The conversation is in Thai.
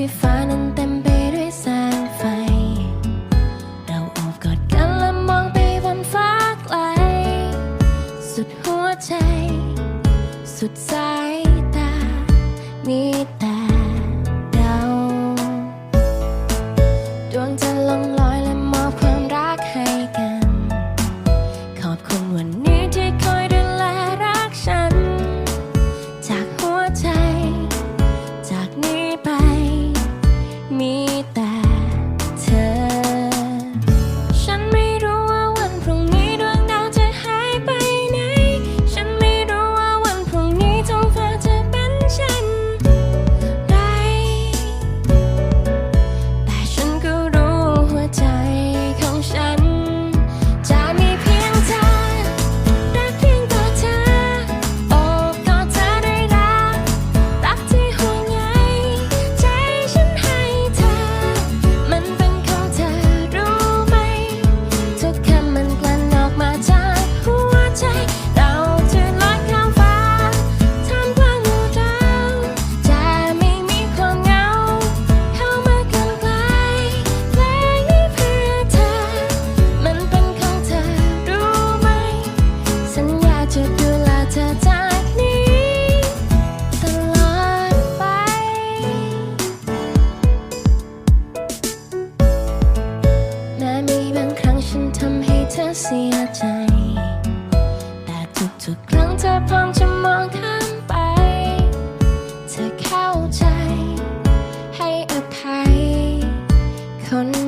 ที่ฟ้านั้นเต็มไปด้วยแสงไฟ เราโอบกอดกันและมองไปบนฟ้าไกล สุดหัวใจ สุดใจียใจ แต่ทุกๆครั้งเธอพร้อมจะมองข้ามไป เธอเข้าใจ ให้อภัยคน